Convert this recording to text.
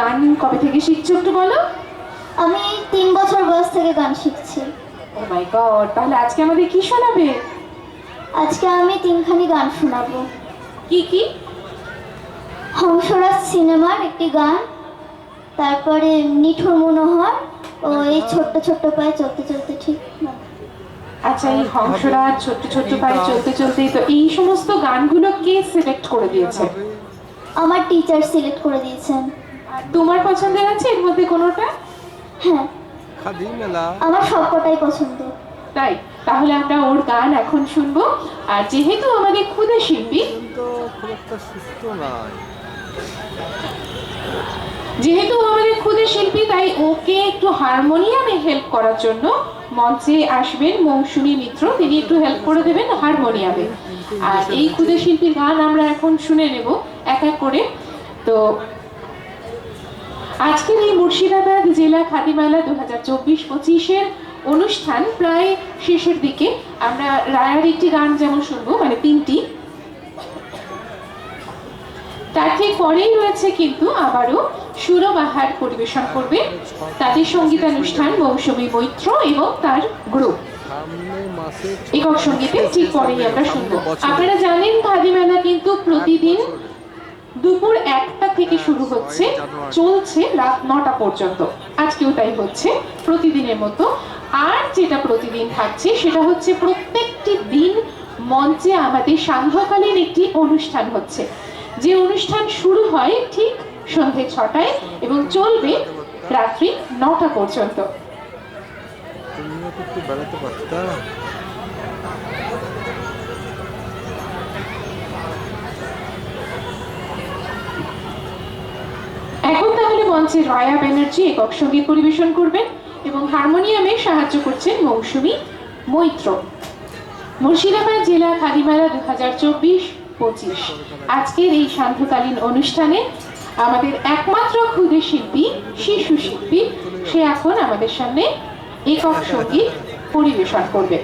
গান কবে থেকে শিখছো একটু বলো? আমি তিন বছর বয়স থেকে গান শিখছি। ও মাই গড তাহলে আজকে আমাদের কি শোনাবে? আজকে আমি তিনখানি গান শোনাবো। কি কি? হংসরাজ সিনেমার একটি গান তারপরে নিঠুর মনোহর ও এই ছোট্ট ছোট্ট পায়ে চলতে চলতে ঠিক না। আচ্ছা এই হংসরাজ ছোট্ট ছোট্ট পায়ে চলতে চলতে তো এই সমস্ত গানগুলো কে সিলেক্ট করে দিয়েছে? আমার টিচার সিলেক্ট করে দিয়েছেন। তোমার পছন্দের আছে এর মধ্যে কোনোটা? হ্যাঁ। খাদি মেলা আমার সবকটাই পছন্দ তাই তাহলে আমরা ওর গান এখন শুনব। আর যেহেতু আমাদের ক্ষুদে শিল্পী খুব একটা সুস্থ নয় যেহেতু আমাদের ক্ষুদে শিল্পী তাই ওকে একটু হারমোনিয়ামে হেল্প করার জন্য মঞ্চে আসবেন মৌসুমী মিত্র। তিনি একটু হেল্প করে দেবেন হারমোনিয়ামে। আর এই ক্ষুদে শিল্পীর গান আমরা এখন শুনে নেব এক এক করে। তো আজকের এই মুর্শিদাবাদ জেলা খাদি মেলা দু হাজার চব্বিশ পঁচিশের অনুষ্ঠান প্রায় শেষের দিকে। আমরা রায়ার একটি গান যেমন শুনব মানে তিনটি। তার ঠিক পরেই রয়েছে কিন্তু আবারও সুরবাহার পরিবেশন করবে। তাদের সঙ্গীতানুষ্ঠান, মৌসুমী মৈত্র এবং তার গ্রুপ। একক সঙ্গীতের ঠিক পরেই আমরা শুনব। আপনারা জানেন খাদি মেলা কিন্তু প্রতিদিন দুপুর একটা থেকে শুরু হচ্ছে চলছে রাত নটা পর্যন্ত। আজকেও তাই হচ্ছে প্রতিদিনের মতো। আর যেটা প্রতিদিন থাকছে সেটা হচ্ছে প্রত্যেকটি দিন মঞ্চে আমাদের সান্ধ্যকালীন একটি অনুষ্ঠান হচ্ছে। যে অনুষ্ঠান শুরু হয় ঠিক সন্ধে ছটায় এবং চলবে রাত্রি নটা পর্যন্ত তুমিও তো একটু বেড়াতে পারতা এখন মঞ্চে রয়া ব্যানার্জি একক সংগীত পরিবেশন করবেন এবং হারমোনিয়ামে সাহায্য করছেন মৌসুমী মৈত্র। মুর্শিদাবাদ জেলা খাদিমেলা দু হাজার চব্বিশ পঁচিশ। আজকের এই সান্ধ্যকালীন অনুষ্ঠানে আমাদের একমাত্র ক্ষুদে শিল্পী, শিশু শিল্পী, সে এখন আমাদের সামনে একক সংগীত পরিবেশন করবে।